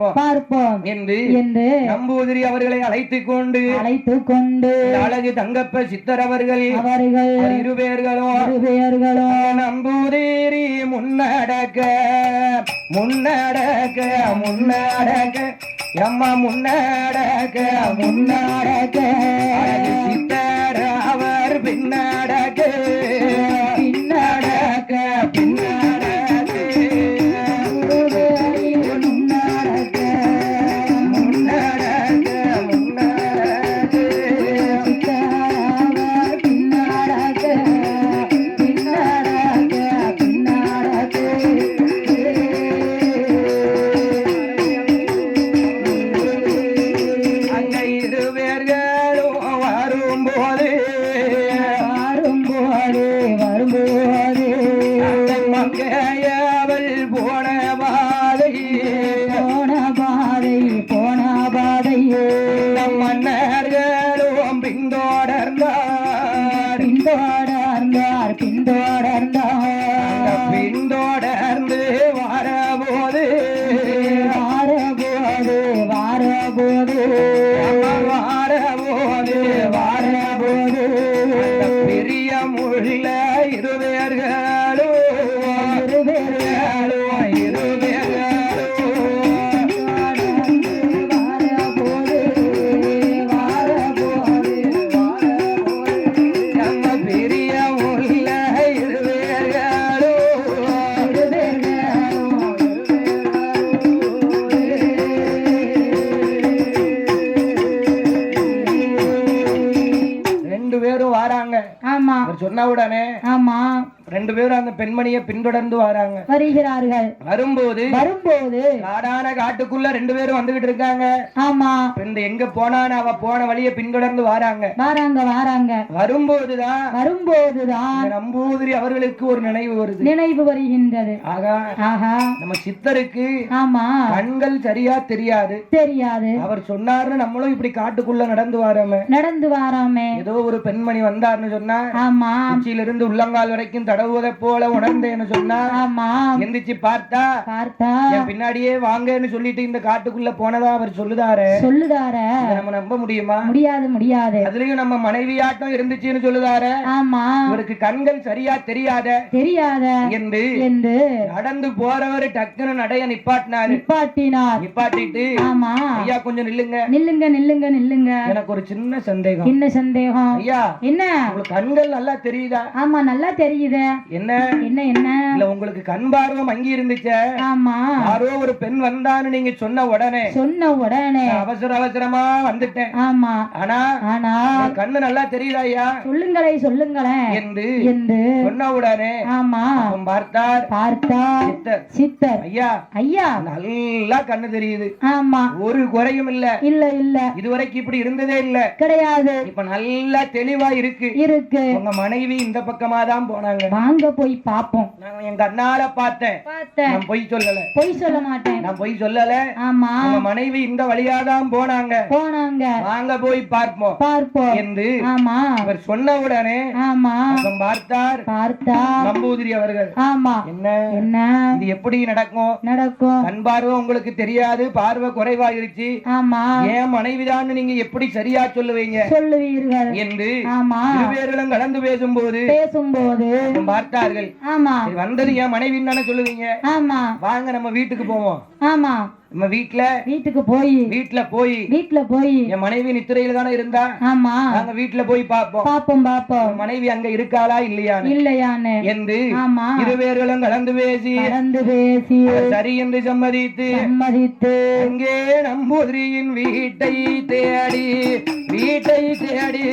பார்ப்போம். என்று என்று நம்பூதிரி அவர்களை அழைத்துக் கொண்டு அழைத்து கொண்டு அழகு தங்கப்ப சித்தர் அவர்கள் அவர்கள் இரு பேர்களும் இருவேர்களும் நம்பூதிரி முன்னடக்க முன்னடக்க முன்னடக்க எம்மா முன்னடக்க முன்னடக்க. சித்தர் அவர் பின்னடக்க சொன்ன உடனே ஆமா. ரெண்டு பேரும் அந்த பெண்மணியை பின்தொடர்ந்து வராங்க. வருகிறார்கள். வரும்போது வரும்போது காடான காட்டுக்குள்ள ரெண்டு பேரும் வந்துகிட்டு இருக்காங்க. ஆமா. இந்த எங்க போனான்னு அவ போன வழியை பின்தொடர்ந்து வராங்க. வாராங்க வாராங்க. வரும்போதுதான் வரும்போதுதான் நம்பூதிரி அவர்களுக்கு ஒரு நினைவு வருது. நினைவு வருகின்றது. ஆகா ஆஹா. நம்ம சித்தருக்கு ஆமா. கண்கள் சரியா தெரியாது. தெரியாது. அவர் சொன்னாருன்னு நம்மளும் இப்படி காட்டுக்குள்ள நடந்து வரோமே. நடந்து வாராமே. ஏதோ ஒரு பெண்மணி வந்தாருன்னு சொன்னா ஆமா. உச்சியிலிருந்து உள்ளங்கால் வரைக்கும் தடவுவதை போல உணர்ந்தேன்னு சொன்னா எந்திரிச்சு பார்த்தா பார்த்தா. என் பின்னாடியே வாங்கன்னு சொல்லிட்டு இந்த காட்டுக்குள்ள போனதா அவர் சொல்லுதாரு? சொல்லுதார. நம்ம நம்ப முடியுமா? முடியாது முடியாது. அதுலயும் நம்ம மனைவியாட்டம் இருந்துச்சுன்னு சொல்லுதாரு? ஆமா. இவருக்கு கண்கள் சரியா தெரியாத? தெரியாத. என்று என்று நடந்து போறவர் டக்குன்னு நடைய நிப்பாட்டினாரு. நிப்பாட்டினார். நிப்பாட்டிட்டு ஆமா. ஐயா கொஞ்சம் நில்லுங்க. நில்லுங்க நில்லுங்க நில்லுங்க. எனக்கு ஒரு சின்ன சந்தேகம். என்ன சந்தேகம்? ஐயா என்ன? உங்களுக்கு கண்கள் நல்லா தெரியுதா? ஆமா நல்லா தெரியுது. என்ன? என்ன என்ன? இல்ல உங்களுக்கு கண் பார்வம் அங்கி இருந்துச்சே. ஆமா. யாரோ ஒரு பெண் வந்தான்னு நீங்க சொன்ன உடனே. சொன்ன உடனே. அவசர அவசரமா வந்துட்டேன். ஆமா. ஆனா ஆனா. கண்ணு நல்லா தெரியுதா ஐயா சொல்லுங்களே சொல்லுங்களேன். என்று என்று. சொன்ன உடனே ஆமா. பார்த்தார். பார்த்தா சித்தர். சித்தர். ஐயா. ஐயா. நல்லா கண்ணு தெரியுது. ஆமா. ஒரு குறையும் இல்ல. இல்ல இல்ல. இதுவரைக்கும் இப்படி இருந்ததே இல்ல. கிடையாது. இப்ப நல்லா தெளிவா இருக்கு. இருக்கு. உங்க மனைவி இந்த பக்கமா தான் போனாங்க. வாங்க போய் பாப்போம். நான் என் கண்ணால பார்த்தேன். நான் பொய் சொல்லல. பொய் சொல்ல மாட்டேன். நான் பொய் சொல்லல. ஆமா. உங்க மனைவி இந்த வழியா தான் போனாங்க. போனாங்க. வாங்க போய் பார்ப்போம். பார்ப்போம். என்று ஆமா. அவர் சொன்ன உடனே ஆமா. பார்த்தார். பார்த்தா நம்பூதிரி அவர்கள். ஆமா. என்ன? என்ன? இது எப்படி நடக்கும்? நடக்கும். கண் பார்வை உங்களுக்கு தெரியாது. பார்வை குறைவாயிருச்சு. ஆமா. ஏன் மனைவிதான்னு நீங்க எப்படி சரியா சொல்லுவீங்க? சொல்லுவீர்கள். என்று ஆமா. இருவேர்களும் கலந்து பேசும்போது பேசும்போது. பார்த்தார்கள். ஆமா. வந்தது ஏன் மனைவின்னு தானே சொல்லுவீங்க? ஆமா. வாங்க நம்ம வீட்டுக்கு போவோம். ஆமா. நம்ம வீட்டுல வீட்டுக்கு போய். வீட்டுல போய். வீட்டுல போய். என் மனைவி நித்திரையில தானே இருந்தா? ஆமா. நாங்க வீட்டுல போய் பாப்போம் பாப்போம் என் மனைவி அங்க இருக்காளா இல்லையான்னு? இல்லையான்னு. என்று ஆமா. இருவேர்களும் கலந்து பேசி கலந்து பேசி சரி என்று சம்மதித்து சம்மதித்து. அங்கே நம்பூதிரியின் வீட்டை தேடி வீட்டை தேடி.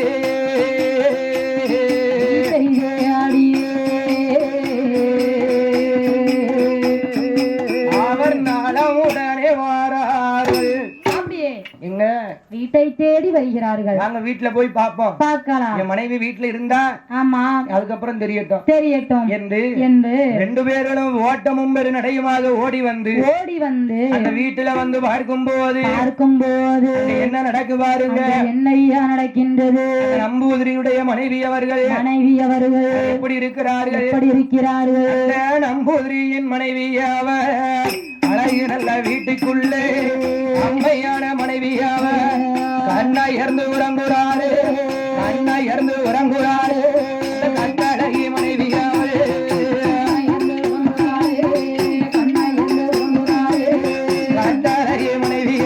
வீட்டை தேடி வருகிறார்கள். நாங்க வீட்டுல போய் பார்ப்போம் பார்க்கலாம். என் மனைவி வீட்டுல இருந்தா ஆமா. அதுக்கப்புறம் தெரியட்டும். தெரியட்டும். என்று என்று ரெண்டு பேர்களும் ஓட்டமும் பெரு நடையுமாக ஓடி வந்து ஓடி வந்து அந்த வீட்டுல வந்து பார்க்கும் போது பார்க்கும்போது என்ன நடக்கு பாருங்க. என்னையா நடக்கின்றது? நம்பூதிரியுடைய மனைவி அவர்கள் மனைவி அவர்கள் எப்படி இருக்கிறார்கள்? எப்படி இருக்கிறார்கள்? நம்பூதிரியின் மனைவி அவர் அழகு நல்ல வீட்டுக்குள்ளே அம்மையான மனைவியாவ அவர் கண்ணயர்ந்து உறங்குறாரு கண்ணயர்ந்து உறங்குறாரு இந்த கண்ணழகி மனைவி கண்ணழகி மனைவி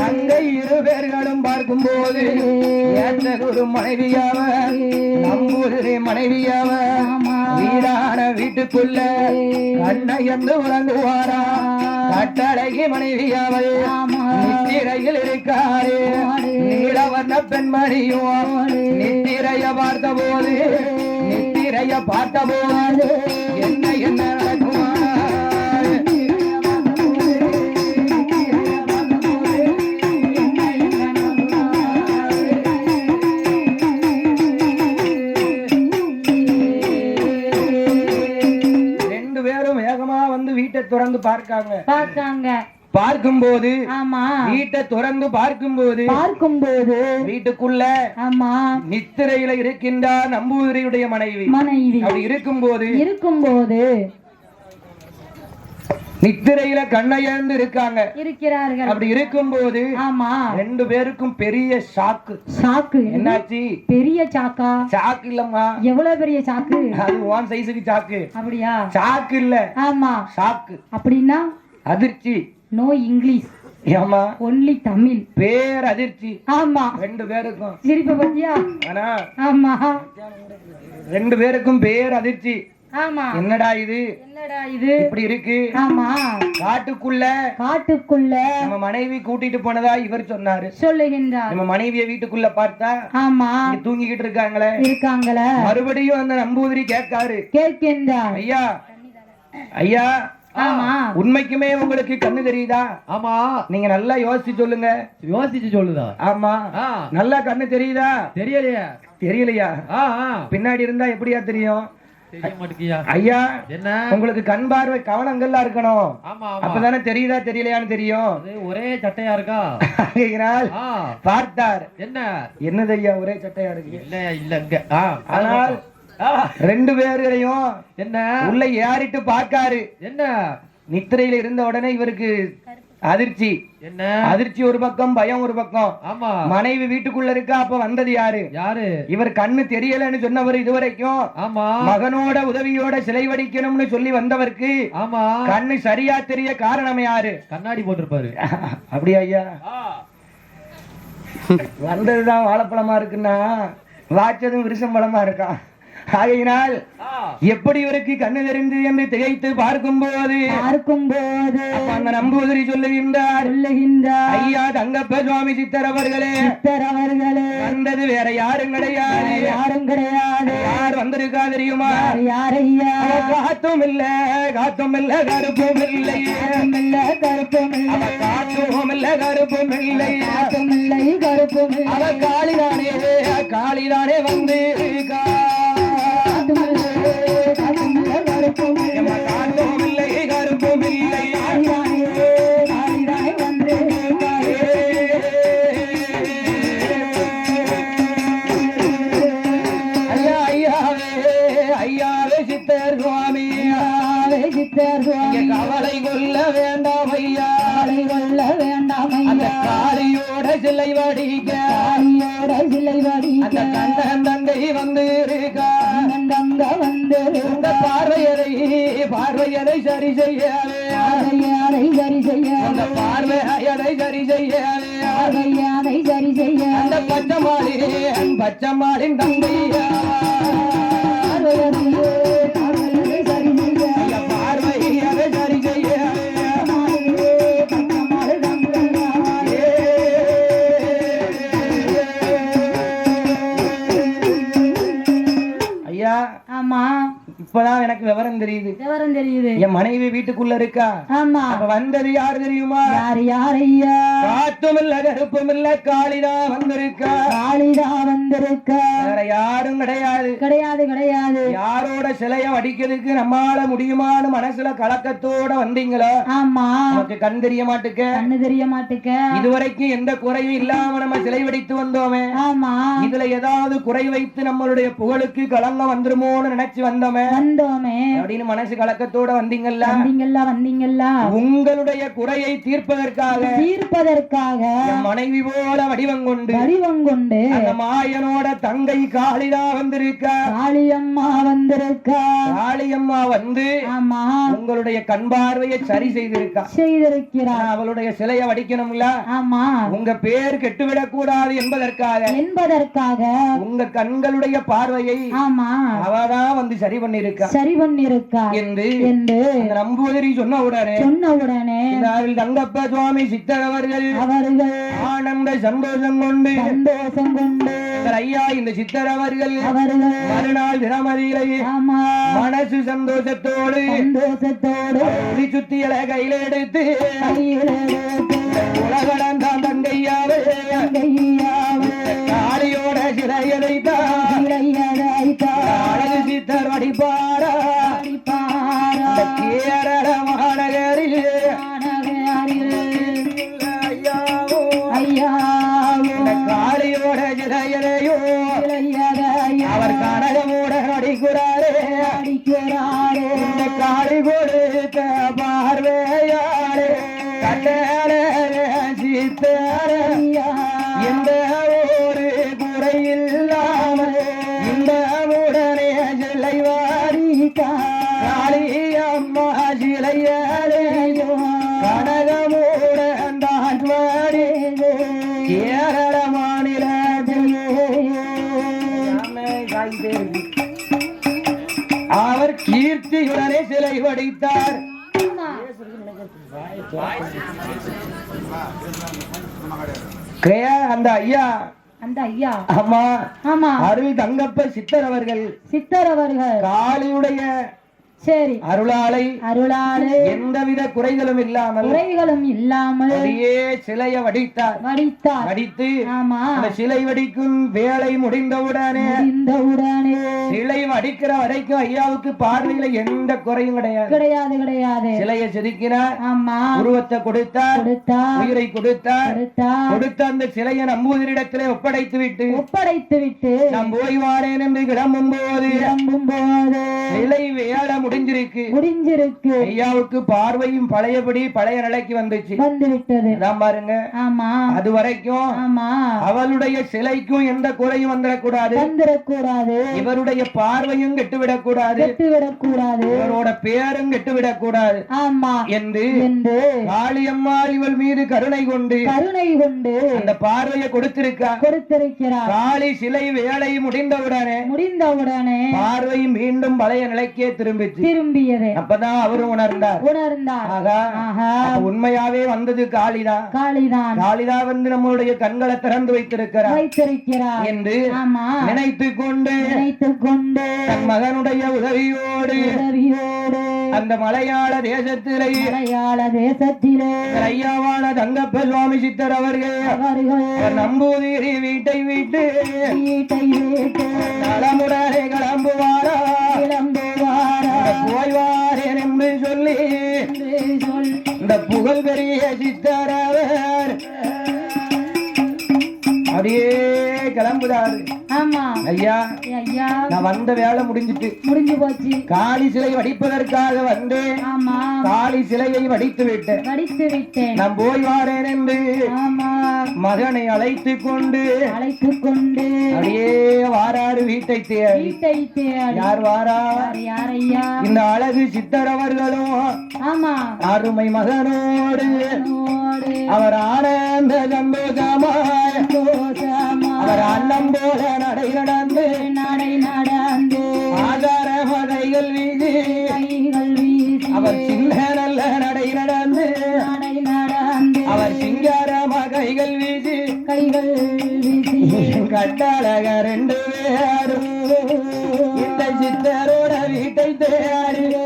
அங்க இரு பேர்களும் ஏற்ற வீட்டுக்குள்ள கண்ணயர்ந்து உறங்குவாரா கட்டழகி மனைவியாவள் நித்திரையில் இருக்காரு நீலவர்ண பெண்மணியும் நித்திரைய பார்த்த போது நித்திரைய பார்த்த போது என்ன என்ன? பார்க்காங்க. பார்க்காங்க. பார்க்கும்போது ஆமா. வீட்டை திறந்து பார்க்கும்போது பார்க்கும்போது வீட்டுக்குள்ள ஆமா. நித்திரையில இருக்கின்றார் நம்பூதிரியுடைய மனைவி. மனைவி. அப்படி இருக்கும்போது இருக்கும்போது நித்திரையில கண்ணையர்ந்து இருக்காங்க இருக்கிறார்கள். அப்படி இருக்கும்போது ஆமா. ரெண்டு பேருக்கும் பெரிய ஷாக்கு. சாக்கு என்னாச்சு? பெரிய சாக்கா சாக்கு இல்லம்மா. எவ்வளவு பெரிய சாக்கு அது ஓன் சைஸுக்கு சாக்கு அப்படியா? சாக்கு இல்ல. ஆமா. சாக்கு அப்படின்னா? அதிர்ச்சி. நோ இங்கிலீஷ் ஏமா ஒன்லி தமிழ் பேர் அதிர்ச்சி. ஆமா. ரெண்டு பேருக்கும். சிரிப்ப பத்தியா? ஆனா ஆமா. ரெண்டு பேருக்கும் பேர் அதிர்ச்சி. என்னடா இது? என்னடா இது? இப்படி இருக்கு. ஆமா. காட்டுக்குள்ள. காட்டுக்குள்ள. நம்ம மனைவி கூட்டிட்டு போனதா இவர் சொன்னாரு. சொல்லுகின்றார். நம்ம மனைவிய வீட்டுக்குள்ள பார்த்தா ஆமா. தூங்கிக்கிட்டு இருக்காங்களே. இருக்காங்கள. மறுபடியும் அந்த நம்பூதிரி கேட்காரு. கேட்கின்றார் ஐயா ஐயா ஆமா. உண்மைக்குமே உங்களுக்கு கண்ணு தெரியுதா? ஆமா. நீங்க நல்லா யோசிச்சு சொல்லுங்க. யோசிச்சு சொல்லுதா? ஆமா. நல்லா கண்ணு தெரியுதா? தெரியலையே. தெரியலையா? பின்னாடி இருந்தா எப்படியா தெரியும்? ஐயா என்ன? உங்களுக்கு கண் பார்வை கவனங்கள்லாம் இருக்கணும். அப்பதானே தெரியுதா தெரியலையான்னு தெரியும். ஒரே சட்டையா இருக்கா? பார்த்தார். என்ன? என்னது ஐயா ஒரே சட்டையா இருக்கு? இல்ல இல்ல இங்க. ஆ ஆனால் ரெண்டு பேர்களையும் என்ன? உள்ள ஏறிட்டு பார்க்காரு. என்ன? நித்திரையில இருந்த உடனே இவருக்கு அதிர்ச்சி. என்ன? அதிர்ச்சி ஒரு பக்கம் பயம் ஒரு பக்கம். ஆமா. மனைவி வீட்டுக்குள்ள இருக்கா அப்ப வந்தது யாரு? யாரு? இவர் கண்ணு தெரியலன்னு சொன்னவர் இதுவரைக்கும். ஆமா. மகனோட உதவியோட சிலை வடிக்கணும்னு சொல்லி வந்தவருக்கு ஆமா. கண்ணு சரியா தெரிய காரணம் யாரு? கண்ணாடி போட்டிருப்பாரு. அப்படியா ஐயா? வந்ததுதான் வாழைப்பழமா இருக்குன்னா வாய்ச்சதும் விருசம்பழமா இருக்கான் ஆகையினால் எப்படி இவருக்கு கண்ணு தெரிந்து என்று திகைத்து பார்க்கும்போது பார்க்கும்போது அப்ப அந்த நம்பூதிரி சொல்லுகின்றார். சொல்லுகின்றார். ஐயா தங்கப்ப சுவாமி சித்தர் அவர்களே சித்தர் அவர்களே. வந்தது வேற யாரும் கிடையாது. யாரும் கிடையாது. யார் வந்திருக்கா தெரியுமா யாரையா? அவ காத்தும் இல்ல காத்தும் இல்ல கருப்பும் இல்லை இல்ல கருப்பும் இல்லை. காத்தும் இல்ல கருப்பும் இல்லை காத்தும் இல்லை கருப்பும் அவ காளிதானே காளிதானே வந்து இருக்கா. சுவாமி கவலை கொள்ள வேண்டாம் ஐயா. கொள்ள வேண்டாம் அந்த காளியோட சிலை வடிக்க. காளியோட சிலை அந்த வடிக்க கண்ணன் தந்தை வந்து இருக்கா அங்க வந்து இந்த பார்வையரை பார்வையரை சரி செய்யவே. அதை சரி செய்ய அந்த பார்வையரை சரி செய்யவே. அதை சரி செய்ய அந்த பச்சமாளி பச்சமாளின் தந்தையா தெரியுது. விவரம் தெரியுது? என் மனைவி வீட்டுக்குள்ள இருக்கா? ஆமா. அப்ப வந்தது யாரு தெரியுமா? யார் யார் ஐயா? காத்தும் இல்ல கருப்பும் இல்ல காளிதான் வந்திருக்கா? காளிதா வந்திருக்க? வேற யாரும் கிடையாது. கிடையாது கிடையாது. யாரோட சிலைய வடிக்கிறதுக்கு நம்மால முடியுமான்னு மனசுல கலக்கத்தோட வந்தீங்களோ? ஆமா. நமக்கு கண் தெரிய மாட்டுக்க. கண்ணு தெரிய மாட்டுக்க. இதுவரைக்கும் எந்த குறையும் இல்லாம நம்ம சிலை வடித்து வந்தோமே. ஆமா. இதுல ஏதாவது குறை வைத்து நம்மளுடைய புகழுக்கு களங்கம் வந்துருமோன்னு நினைச்சு வந்தோமே. வந்தோமே. அப்படின்னு மனசு கலக்கத்தோட வந்தீங்கல்ல? வந்தீங்களா வந்தீங்களா உங்களுடைய குறையை தீர்ப்பதற்காக தீர்ப்பதற்காக மனைவி போல வடிவம் கொண்டு வடிவம் கொண்டு மாயனோட தங்கை காளிதா வந்திருக்கா. காளியம்மா வந்திருக்கா. காளியம்மா வந்து ஆமா. உங்களுடைய கண் பார்வையை சரி செய்திருக்கா. செய்திருக்கிறார். அவளுடைய சிலைய வடிக்கணும்ல? ஆமா. உங்க பேர் கெட்டுவிடக் கூடாது என்பதற்காக என்பதற்காக. உங்க கண்களுடைய பார்வையை ஆமா. அவதான் வந்து சரி பண்ணிருக்கா சரி பண்ணிருக்கா என்று என்று அந்த நம்பூதிரி சொன்ன உடனே சொன்ன உடனே தங்கப்ப சுவாமி சித்தர் அவர்கள் அவர்கள் ஆனந்த சந்தோஷம் கொண்டு சந்தோஷம் கொண்டு ஐயா இந்த சித்தர் அவர்கள் அவர்கள் மறுநாள் தினமதியிலே மனசு சந்தோஷத்தோடு சந்தோஷத்தோடு சுத்தியலை கையில எடுத்து எடுத்து உலகடந்தான் தங்கையாவே. கையாவே காளியோட அழகு சித்தர் வடிப்பாரா அடிப்பாரா மாநகரில் அவர் கீர்த்தியுடனே சிலை வடித்தார். அந்த ஐயா. அந்த ஐயா. அம்மா. ஆமா. அருள் தங்கப்ப சித்தர் அவர்கள். சித்தர் அவர்கள். காளியுடைய சரி. அருளாலை அருளாளு எந்தவித குறைகளும் இல்லாமல் குறைகளும் இல்லாமல் அப்படியே சிலைய வடித்தார். வடித்தார். வடித்து ஆமா. அந்த சிலை வடிக்கும் வேலை முடிந்தவுடனே முடிந்தவுடனே சிலை வடிக்கிற வரைக்கும் ஐயாவுக்கு பார்வையில எந்த குறையும் கிடையாது. கிடையாது கிடையாது. சிலையை செதுக்கினார். ஆமா. உருவத்தை கொடுத்தார். கொடுத்தார். உயிரை கொடுத்தார். கொடுத்தார். கொடுத்த அந்த சிலையை நம்பூதிரிடத்திலே ஒப்படைத்து விட்டு ஒப்படைத்து விட்டு நாம் போய் வாரேன் என்று கிளம்பும் போது கிளம்பும் போது சிலை வேலை முடிஞ்சிருக்கு. முடிஞ்சிருக்கு. ஐயாவுக்கு பார்வையும் பழையபடி பழைய நிலைக்கு வந்துச்சு. வந்து விட்டது பாருங்க. ஆமா. அது வரைக்கும் ஆமா. அவளுடைய சிலைக்கும் எந்த குறையும் வந்துடக்கூடாது. வந்துடக்கூடாது. இவருடைய பார்வையும் கெட்டுவிடக் கூடாது கெட்டு விடக்கூடாது இவரோட பேரும் கெட்டுவிடக் கூடாது ஆமா. என்று என்று காளியம்மாள் இவள் மீது கருணை கொண்டு கருணை கொண்டு அந்த பார்வையை கொடுத்திருக்கா. கொடுத்திருக்கிறார். காளி சிலை வேலை முடிந்தவுடனே முடிந்தவுடனே பார்வை மீண்டும் பழைய நிலைக்கே திரும்பிச்சு. திரும்பியது. அப்பதான் அவரும் உணர்ந்தார். உணர்ந்தார். உண்மையாவே வந்தது காளிதான் காளிதான். காளிதா வந்து நம்மளுடைய கண்களை திறந்து வைத்திருக்கிறார். வைத்திருக்கிறார். என்று நினைத்து கொண்டு நினைத்துக் கொண்டு தன் மகனுடைய உதவியோடு உதவியோடு அந்த மலையாள தேசத்திலே மலையாள தேசத்திலே ஐயாவான தங்கப்ப சுவாமி சித்தர் அவர்கள் அவர்கள் அவர் நம்பூதிரி வீட்டை விட்டு வீட்டை விட்டு இந்த புகழ் பெரிய சித்தர் அவர் அப்படியே கிளம்புதாரு. ஆமா. ஐயா ஐயா. நான் வந்த வேலை முடிஞ்சிட்டு. முடிஞ்சு போச்சு. காளி சிலை வடிப்பதற்காக வந்தேன். ஆமா. காளி சிலையை வடித்து விட்டேன். வடித்து விட்டேன். நான் போய் வாரேன் என்று ஆமா. மகனை அழைத்து கொண்டு அழைத்துக் கொண்டு அப்படியே வாராரு வீட்டை தேடி. வீட்டை தேடி. யார் வாரா? யார் யாரையா? இந்த அழகு சித்தர் அவர்களும் ஆமா. அருமை மகனோடு அவர் ஆனந்த சந்தோஷமாய் சந்தோஷமா அவர் அன்னம் போல நடை நடந்து நடை நடந்து வீசி கைகள் ரெண்டு பேரும் இந்த சித்தரோட தேடியே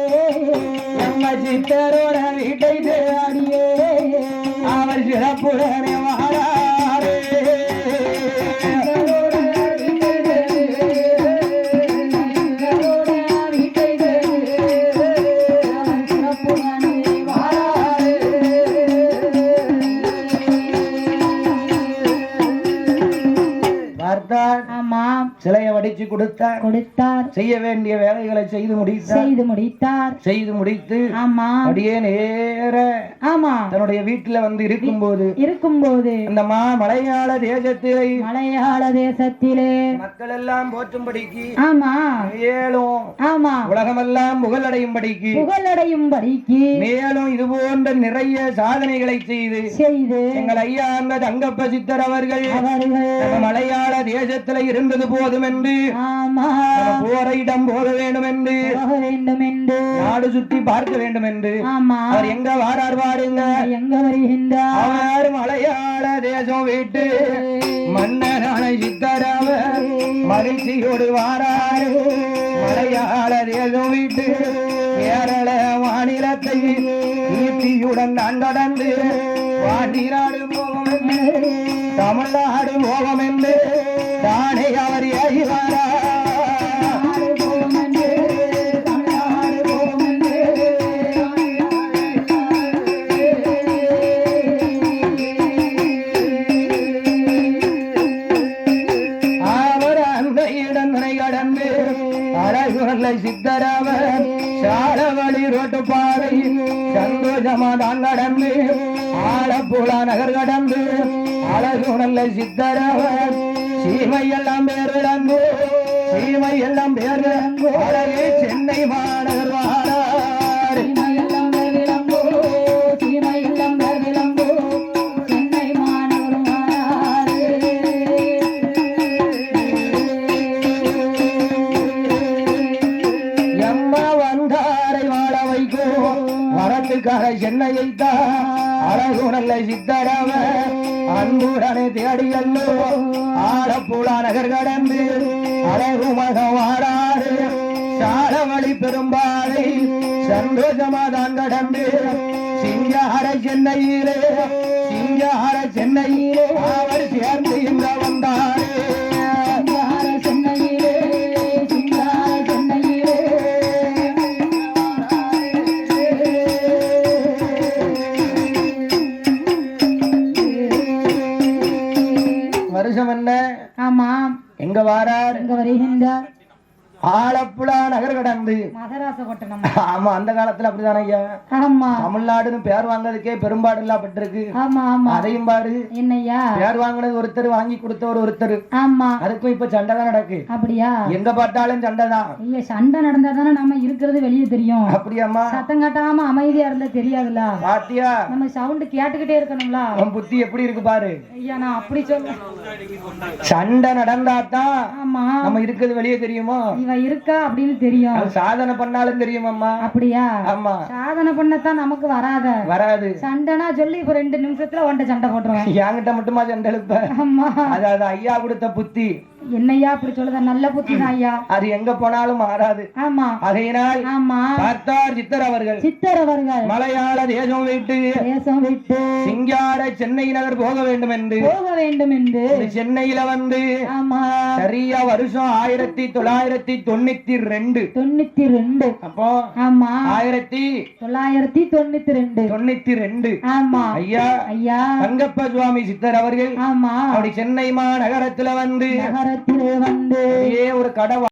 நம்ம சித்தரோட வீட்டை தேடியே. அவர் சிறப்புடனே வாராரே கொடுத்தார். கொடுத்தார். செய்ய வேண்டிய வேலைகளை செய்து முடித்தார். செய்து முடித்தார். செய்து முடித்து ஆமா. அப்படியே நேர ஆமா. தன்னுடைய வீட்டுல வந்து இருக்கும்போது இருக்கும்போது அந்த மா மலையாள தேசத்திலே மலையாள தேசத்திலே மக்கள் எல்லாம் போற்றும்படிக்கு ஆமா. மேலும் ஆமா. உலகமெல்லாம் புகழடையும்படிக்கு புகழடையும் படிக்கு மேலும் இது போன்ற நிறைய சாதனைகளை செய்து செய்து எங்கள் ஐயா அந்த தங்கப்ப சித்தர் அவர்கள் மலையாள தேசத்துல இருந்தது போதும் என்று ஆமா போற இடம் போக வேண்டும் என்று போக வேண்டும் என்று நாடு சுற்றி பார்க்க வேண்டும் என்று ஆமா. அவர் எங்க வாரார் பாருங்க. எங்க வருகின்றார்? அவர் மலையாள தேசம் விட்டு மன்னரான சித்தரவர் மகிழ்ச்சியோடு வாரார். மலையாள தேசம் விட்டு கேரள மாநிலத்தை கீர்த்தியுடன் நான் கடந்து வாண்டிநாடு போவோம் என்று தமிழ்நாடு போவோம் என்று தானே அவர் ஏறி மாநகர் வாரார். சீமையெல்லாம் விளம்போ சீமையெல்லாம் விளம்போ சென்னை மாநகரம் மாறாரு எம்மா வந்தாரை வாழ வைக்கும் வரத்துக்காக சென்னையை தான் அழகு நல்ல சித்தரவ அன்புடனே தேடியல்லோ ஆலப்புழா நகர் கடந்து அழகு மக சாலவழி பெரும்பாலை சந்தோஷமாதான் கடந்து. சிங்கார சென்னையிலே சிங்கார சென்னையிலே அவர் சேர்ந்து இங்க வந்தாரே. ஆமாம் எங்க வாரார் எங்க வருகின்றார் ஆலப்புழா நகர் கடந்து. ஆமா அந்த காலத்துல அப்படிதானே ஐயா? ஆமா. தமிழ்நாடுன்னு பேர் வாங்குறதுக்கே பெரும்பாடு பட்டிருக்கு ஆமா ஆமா. அதையும் பாரு. என்னய்யா? பேர் வாங்கினது ஒருத்தர் வாங்கி கொடுத்தவர் ஒருத்தர். ஆமா. அதுக்கும் இப்ப சண்டை தான் நடக்கு. அப்படியா? எங்க பார்த்தாலும் சண்டை தான். ஐயா சண்டை நடந்தா தானே நம்ம இருக்கிறது வெளியே தெரியும். அப்படியாம்மா? சத்தம் கட்டாம அமைதியா இருந்தா தெரியாதுல்ல. பாத்தியா? நம்ம சவுண்ட் கேட்டுக்கிட்டே இருக்கணும்ல. உன் புத்தி எப்படி இருக்கு பாரு. ஐயா நான் அப்படி சொல்ல சண்டை நடந்தாதான் ஆமா. நம்ம இருக்கிறது வெளியே தெரியுமோ? இவ இருக்கா அப்படின்னு தெரியும். சாதனை பண்ணாலும் தெரியுமாம்மா? அப்படியா? ஆமா. சாதனை பண்ணத்தான் நமக்கு வராத. வராது. சண்டைனா சொல்லி இப்ப ரெண்டு நிமிஷத்துல ஒன்றை சண்டை போட்டுருவேன். என்கிட்ட மட்டுமா சண்டை எழுப்ப? ஆமா. அது அது ஐயா கொடுத்த புத்தி. என்னய்யா அப்படி சொல்லுத? நல்ல புத்தி ஐயா. அது எங்க போனாலும் மாறாது. ஆமா. ஆகையினால் ஆமா. பார்த்தார் சித்தர் அவர்கள். சித்தர் அவர்கள். மலையாள தேசம் விட்டு தேசம் விட்டு சிங்கார சென்னை நகர் போக வேண்டும் என்று போக வேண்டும் என்று சென்னையில வந்து ஆமா. சரியா வருஷம் ஆயிரத்தி தொள்ளாயிரத்தி தொண்ணூத்தி ரெண்டு. தொண்ணூத்தி ரெண்டு. அப்போ ஆமா. ஆயிரத்தி தொள்ளாயிரத்தி தொண்ணூத்தி ரெண்டு. தொண்ணூத்தி ரெண்டு. ஆமா. ஐயா ஐயா. தங்கப்ப சுவாமி சித்தர் அவர்கள் ஆமா. அப்படி சென்னை மாநகரத்துல வந்து வந்து ஒரு கடவுள்